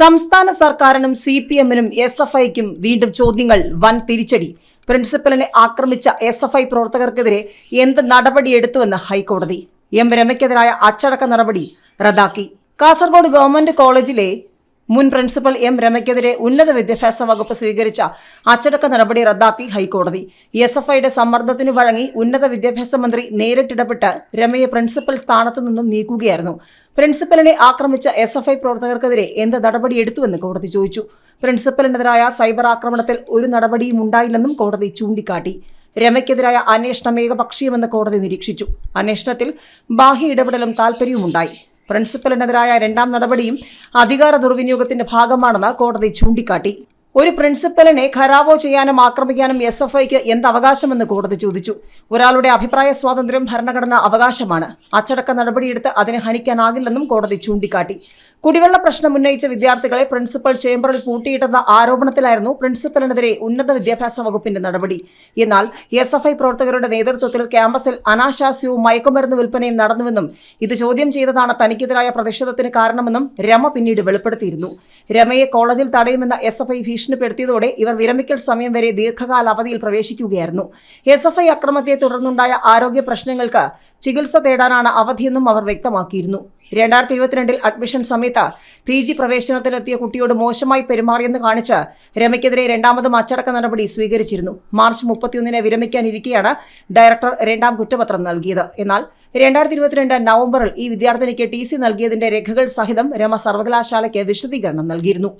സംസ്ഥാന സർക്കാരിനും C P എമ്മിനും എസ് എഫ് ഐക്കും വീണ്ടും ചോദ്യങ്ങൾ വൻ തിരിച്ചടി. പ്രിൻസിപ്പലിനെ ആക്രമിച്ച എസ് എഫ് ഐ പ്രവർത്തകർക്കെതിരെ എന്ത് നടപടിയെടുത്തുവെന്ന് ഹൈക്കോടതി? എം രമയ്ക്കെതിരായ അച്ചടക്ക നടപടി റദ്ദാക്കി. കാസർഗോഡ് ഗവൺമെന്റ് കോളേജിലെ മുൻ പ്രിൻസിപ്പൽ എം രമയ്ക്കെതിരെ ഉന്നത വിദ്യാഭ്യാസ വകുപ്പ് സ്വീകരിച്ച അച്ചടക്ക നടപടി റദ്ദാക്കി ഹൈക്കോടതി. എസ് എഫ് ഐയുടെ സമ്മർദ്ദത്തിന് വഴങ്ങി ഉന്നത വിദ്യാഭ്യാസ മന്ത്രി നേരിട്ടിടപെട്ട് രമയെ പ്രിൻസിപ്പൽ സ്ഥാനത്ത് നിന്നും നീക്കുകയായിരുന്നു. പ്രിൻസിപ്പലിനെ ആക്രമിച്ച എസ് എഫ് ഐ പ്രവർത്തകർക്കെതിരെ എന്ത് നടപടിയെടുത്തുവെന്ന് കോടതി ചോദിച്ചു. പ്രിൻസിപ്പലിനെതിരായ സൈബർ ആക്രമണത്തിൽ ഒരു നടപടിയും ഉണ്ടായില്ലെന്നും കോടതി ചൂണ്ടിക്കാട്ടി. രമയ്ക്കെതിരായ അന്വേഷണം ഏകപക്ഷീയമെന്ന് കോടതി നിരീക്ഷിച്ചു. അന്വേഷണത്തിൽ ബാഹ്യ ഇടപെടലും താൽപ്പര്യവുമുണ്ടായി പ്രിൻസിപ്പലിനെതിരായ രണ്ടാം നടപടിയും അധികാര ദുർവിനിയോഗത്തിന്റെ ഭാഗമാണെന്ന് കോടതി ചൂണ്ടിക്കാട്ടി. ഒരു പ്രിൻസിപ്പലിനെ ഖരാവോ ചെയ്യാനും ആക്രമിക്കാനും എസ് എഫ് ഐക്ക് എന്ത് അവകാശമെന്ന് കോടതി ചോദിച്ചു. ഒരാളുടെ അഭിപ്രായ സ്വാതന്ത്ര്യം ഭരണഘടന അവകാശമാണ്. അച്ചടക്ക നടപടിയെടുത്ത് അതിനെ ഹനിക്കാനാകില്ലെന്നും കോടതി ചൂണ്ടിക്കാട്ടി. കുടിവെള്ള പ്രശ്നം ഉന്നയിച്ച വിദ്യാർത്ഥികളെ പ്രിൻസിപ്പൽ ചേംബറിൽ പൂട്ടിയിട്ടെന്ന ആരോപണത്തിലായിരുന്നു പ്രിൻസിപ്പലിനെതിരെ ഉന്നത വിദ്യാഭ്യാസ വകുപ്പിന്റെ നടപടി. എന്നാൽ എസ് എഫ് ഐ പ്രവർത്തകരുടെ നേതൃത്വത്തിൽ ക്യാമ്പസിൽ അനാശാസ്യവും മയക്കുമരുന്ന് വിൽപ്പനയും നടന്നുവെന്നും ഇത് ചോദ്യം ചെയ്തതാണ് തനിക്കെതിരായ പ്രതിഷേധത്തിന് കാരണമെന്നും രമ പിന്നീട് വെളിപ്പെടുത്തിയിരുന്നു. രമയെ കോളേജിൽ തടയുമെന്ന എസ് എഫ് ഐ ഭീഷണിപ്പെടുത്തിയതോടെ ഇവർ വിരമിക്കൽ സമയം വരെ ദീർഘകാല അവധിയിൽ പ്രവേശിക്കുകയായിരുന്നു. എസ് എഫ് ഐ അക്രമത്തെ തുടർന്നുണ്ടായ ആരോഗ്യ പ്രശ്നങ്ങൾക്ക് ചികിത്സ തേടാനാണ് അവധിയെന്നും അവർ വ്യക്തമാക്കിയിരുന്നു. രണ്ടായിരത്തി ഇരുപത്തിരണ്ടിൽ അഡ്മിഷൻ സമയത്ത് പി ജി പ്രവേശനത്തിനെത്തിയ കുട്ടിയോട് മോശമായി പെരുമാറിയെന്ന് കാണിച്ച് രമയ്ക്കെതിരെ രണ്ടാമതും അച്ചടക്ക നടപടി സ്വീകരിച്ചിരുന്നു. മാർച്ച് മുപ്പത്തിയൊന്നിന് വിരമിക്കാനിരിക്കെയാണ് ഡയറക്ടർ രണ്ടാം കുറ്റപത്രം നൽകിയത്. എന്നാൽ രണ്ടായിരത്തി ഇരുപത്തിരണ്ട് നവംബറിൽ ഈ വിദ്യാർത്ഥിനിക്ക് ടി സി നൽകിയതിന്റെ രേഖകൾ സഹിതം രമ സർവകലാശാലയ്ക്ക് വിശദീകരണം നൽകിയിരുന്നു.